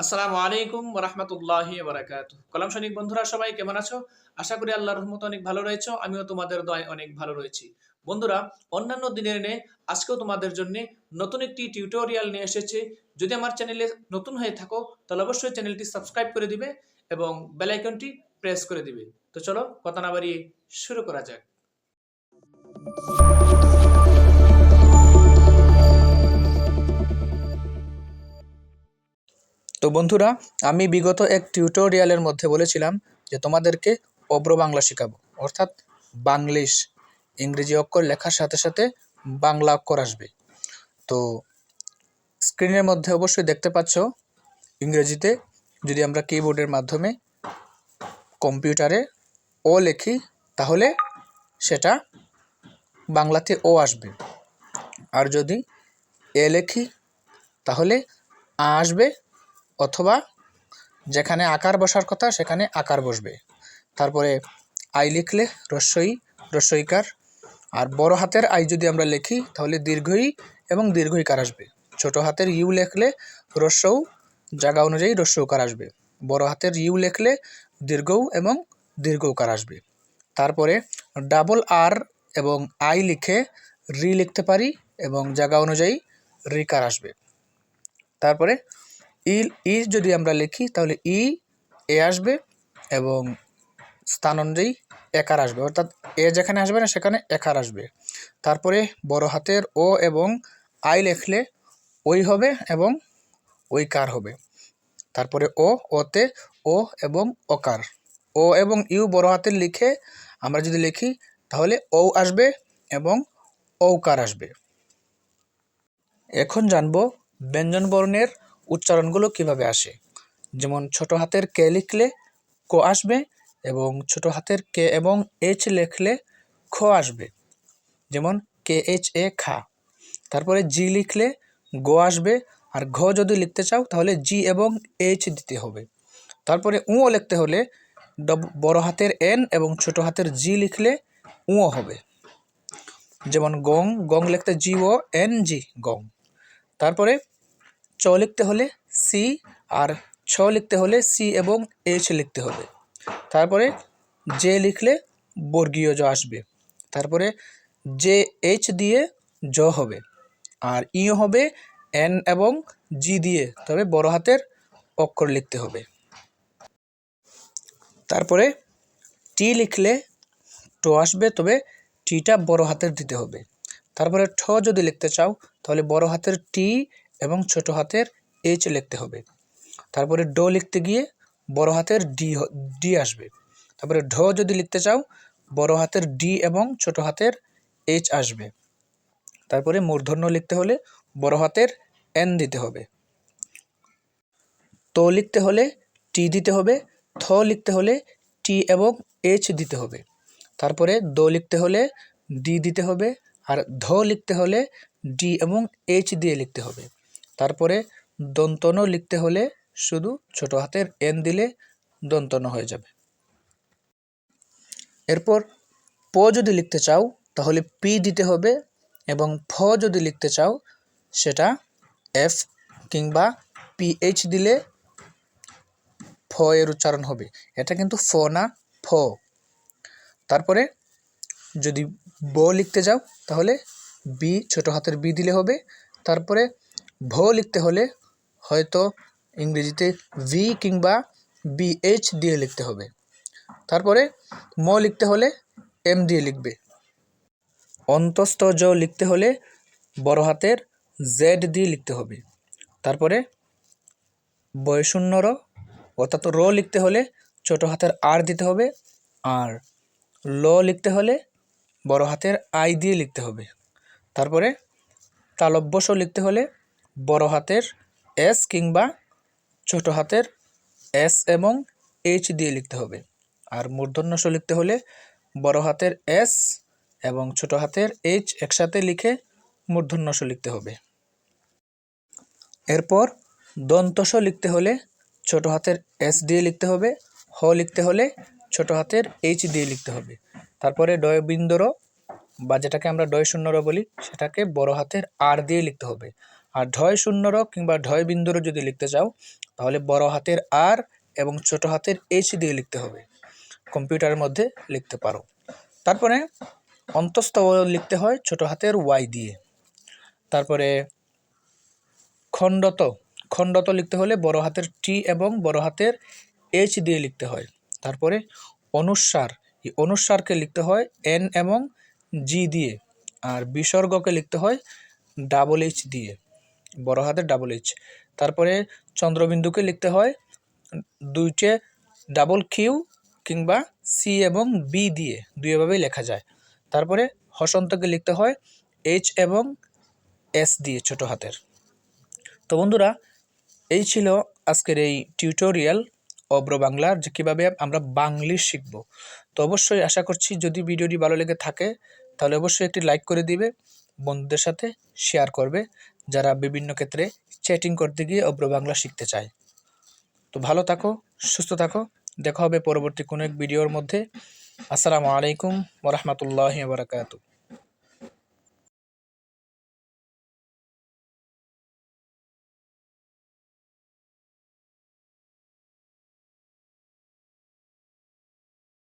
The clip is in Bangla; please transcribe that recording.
আসসালামু আলাইকুম রহমতুল্লাহি বারাকাতু কলাম সৈনিক বন্ধুরা সবাই কেমন আছো? আশা করি আল্লাহর রহমত অনেক ভালো রয়েছে, আমিও তোমাদের দয় অনেক ভালো রয়েছি। বন্ধুরা, অন্যান্য দিনের নে, আজকেও তোমাদের জন্য নতুন একটি টিউটোরিয়াল নিয়ে এসেছে। যদি আমার চ্যানেলে নতুন হয়ে থাকো, তাহলে অবশ্যই চ্যানেলটি সাবস্ক্রাইব করে দিবে এবং বেল আইকনটি প্রেস করে দিবে। তো চলো, কথা না বাড়িয়ে শুরু করা যাক। বন্ধুরা, আমি বিগত এক টিউটোরিয়ালের মধ্যে বলেছিলাম যে তোমাদেরকে অব্র বাংলা শেখাবো, অর্থাৎ বাংলিশ, ইংরেজি অক্ষর লেখার সাথে সাথে বাংলা অক্ষর আসবে। তো স্ক্রিনের মধ্যে অবশ্যই দেখতে পাচ্ছ, ইংরেজিতে যদি আমরা কিবোর্ডের মাধ্যমে কম্পিউটারে ও লেখি, তাহলে সেটা বাংলাতে ও আসবে। আর যদি এ লেখি, তাহলে আ আসবে অথবা যেখানে আকার বসার কথা, সেখানে আকার বসবে। তারপরে আই লিখলে রস্বই রস্বইকার আর বড় হাতের আই যদি আমরা লিখি, তাহলে দীর্ঘই এবং দীর্ঘইকার আসবে। ছোট হাতের ইউ লিখলে রস্যৌ জায়গা অনুযায়ী রস্যৌকার আসবে। বড় হাতের ইউ লিখলে দীর্ঘৌ এবং দীর্ঘৌকার আসবে। তারপরে ডাবল আর এবং আই লিখে রি লিখতে পারি এবং জায়গা অনুযায়ী রিকার আসবে। তারপরে ই ই যদি আমরা লিখি, তাহলে ই, এ আসবে এবং স্থান অনুযায়ী একার আসবে। অর্থাৎ এ যেখানে আসবে না, সেখানে একার আসবে। তারপরে বড় হাতের ও এবং আই লিখলে ওই হবে এবং ওই কার হবে। তারপরে ও, ওতে ও এবং ওকার। ও এবং ইউ বড় হাতের লিখে আমরা যদি লিখি, তাহলে ও আসবে এবং ঔকার আসবে। এখন জানব ব্যঞ্জন বর্ণের উচ্চারণগুলো কীভাবে আসে? যেমন, ছোট হাতের কে লিখলে ক আসবে এবং ছোট হাতের কে এবং এইচ লিখলে খ আসবে। যেমন, কে এইচ এ, খা। তারপরে জি লিখলে গো আসবে। আর ঘ যদি লিখতে চাও, তাহলে জি এবং এইচ দিতে হবে। তারপরে উঁ লিখতে হলে বড় হাতের এন এবং ছোট হাতের জি লিখলে উঁ হবে। যেমন, গং গং লিখতে জি, ও, এন, জি, গং। তারপরে চ লিখতে হলে সি আর ছ লিখতে হলে সি এবং এইচ লিখতে হবে। তারপরে জে লিখলে বর্গীয় জ আসবে। তারপরে জে, এইচ দিয়ে জ হবে আর ইও হবে এন এবং জি দিয়ে। তবে বড় হাতের অক্ষর লিখতে হবে। তারপরে টি লিখলে টো আসবে, তবে টিটা বড় হাতের দিতে হবে। তারপরে ঠ যদি লিখতে চাও, তাহলে বড় হাতের টি এবং ছোট হাতের এইচ লিখতে হবে। তারপরে ড লিখতে গিয়ে বড় হাতের ডি ডি আসবে। তারপরে ঢ যদি লিখতে চাও, বড় হাতের ডি এবং ছোট হাতের এইচ আসবে। তারপরে মূর্ধন্য লিখতে হলে বড় হাতের এন দিতে হবে। তো লিখতে হলে টি দিতে হবে, থ লিখতে হলে টি এবং এইচ দিতে হবে। তারপরে দ লিখতে হলে ডি দিতে হবে, আর ধ লিখতে হলে ডি এবং এইচ দিয়ে লিখতে হবে। তারপরে দন্তন লিখতে হলে শুধু ছোট হাতের এন দিলে দন্তন হয়ে যাবে। এরপর প যদি লিখতে চাও, তাহলে পি দিতে হবে এবং ফ যদি লিখতে চাও, সেটা এফ কিংবা পিএইচ দিলে ফ এর উচ্চারণ হবে। এটা কিন্তু ফ না, ফ। তারপরে যদি ব লিখতে যাও তাহলে বি ছোট হাতের বি দিলে হবে। তারপরে ভ লিখতে হলে হয়তো ইংরেজিতে ভি কিংবা বিএইচ দিয়ে লিখতে হবে। তারপরে ম লিখতে হলে এম দিয়ে লিখবে। অন্তস্থ জ লিখতে হলে বড় হাতের জেড দিয়ে লিখতে হবে। তারপরে বয়শূন্য র অর্থাৎ র লিখতে হলে ছোট হাতের আর দিতে হবে। আর ল লিখতে হলে বড় হাতের আই দিয়ে লিখতে হবে। তারপরে তালব্যস লিখতে হলে বড় হাতের এস কিংবা ছোট হাতের এস এবং এইচ দিয়ে লিখতে হবে। আর মূর্ধন্যস লিখতে হলে বড় হাতের এস এবং ছোট হাতের এইচ একসাথে লিখে মূর্ধন্যস লিখতে হবে। এরপর দন্তস লিখতে হলে ছোট হাতের এস দিয়ে লিখতে হবে, হ লিখতে হলে ছোট হাতের এইচ দিয়ে লিখতে হবে। তারপরে ডয় বিন্দুর বা যেটাকে আমরা ডয় শূন্যর বলি, সেটাকে বড় হাতের আর দিয়ে লিখতে হবে। আর ঢয় শূন্যর কিংবা ঢয় বিন্দুর যদি লিখতে চাও, তাহলে বড় হাতের আর এবং ছোট হাতের এইচ দিয়ে লিখতে হবে। কম্পিউটারের মধ্যে লিখতে পারো। তারপরে অন্তস্থ লিখতে হয় ছোট হাতের ওয়াই দিয়ে। তারপরে খণ্ডত খণ্ডত লিখতে হলে বড় হাতের টি এবং বড় হাতের এইচ দিয়ে লিখতে হয়। তারপরে অনুস্বার এই অনুস্বারকে লিখতে হয় এন এবং জি দিয়ে। আর বিসর্গকে লিখতে হয় ডাবল এইচ দিয়ে। বড় হাতের ডাবল এইচ তারপরে চন্দ্রবিন্দুকে লিখতে হয় দুইটে ডাবল কিউ কিংবা সি এবং বি দিয়ে দুইভাবেই লেখা যায়। তারপরে হসন্তকে লিখতে হয় এইচ এবং এস দিয়ে ছোট হাতের। তো বন্ধুরা, এই ছিল আজকের এই টিউটোরিয়াল অব্র বাংলার যে কীভাবে আমরা বাংলিশ শিখব। তো অবশ্যই আশা করছি যদি ভিডিওটি ভালো লেগে থাকে, তাহলে অবশ্যই একটি লাইক করে দিবে, বন্ধুদের সাথে শেয়ার করবে। যারা বিভিন্ন ক্ষেত্রে চ্যাটিং করতে গিয়ে অব্র বাংলা শিখতে চায়। তো ভালো থাকো, সুস্থ থাকো, দেখা হবে পরবর্তী কোনো এক ভিডিওর মধ্যে। আসসালামু আলাইকুম ওরহমতুল্লাহ বারকাতু